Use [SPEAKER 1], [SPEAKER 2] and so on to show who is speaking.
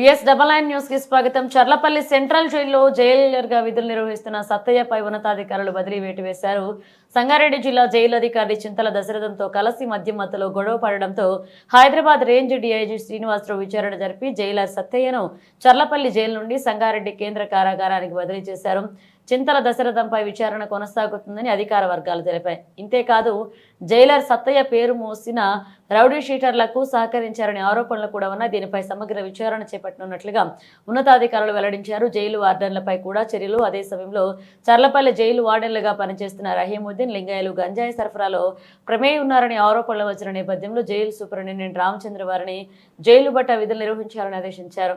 [SPEAKER 1] VS double nine న్యూస్కి స్వాగతం. Cherlapalli central జైల్లో జైలర్గా విధులు నిర్వహిస్తున్న సత్తయ్యపై ఉన్నతాధికారులు బదిలీ వేటు వేశారు. సంగారెడ్డి జిల్లా జైలు అధికారి చింతల దశరథంతో కలిసి మధ్య మధ్యలో గొడవ పడడంతో హైదరాబాద్ రేంజ్ డీఐజీ శ్రీనివాసరావు విచారణ జరిపి జైలర్ సత్తయ్యను చర్లపల్లి జైలు నుండి సంగారెడ్డి కేంద్ర కారాగారానికి బదిలీ చేశారు. చింతల దశరథంపై విచారణ కొనసాగుతుందని అధికార వర్గాలు తెలిపాయి. ఇంతేకాదు జైలర్ సత్తయ్య పేరు మోసిన రౌడీ షీటర్లకు సహకరించారనే ఆరోపణలు కూడా ఉన్నాయి. దీనిపై సమగ్ర విచారణ చేపట్టనున్నట్లుగా ఉన్నతాధికారులు వెల్లడించారు. జైలు వార్డెన్లపై కూడా చర్యలు. అదే సమయంలో చర్లపల్లి జైలు వార్డెన్లుగా పనిచేస్తున్న రహీముద్దీన్ లింగాయలు గంజాయి సరఫరాలో ప్రమేయం ఉన్నారనే ఆరోపణలు వచ్చిన నేపథ్యంలో జైలు సూపరింటెండెంట్ రామచంద్ర వారిని జైలు బట్ట విధులు నిర్వహించాలని ఆదేశించారు.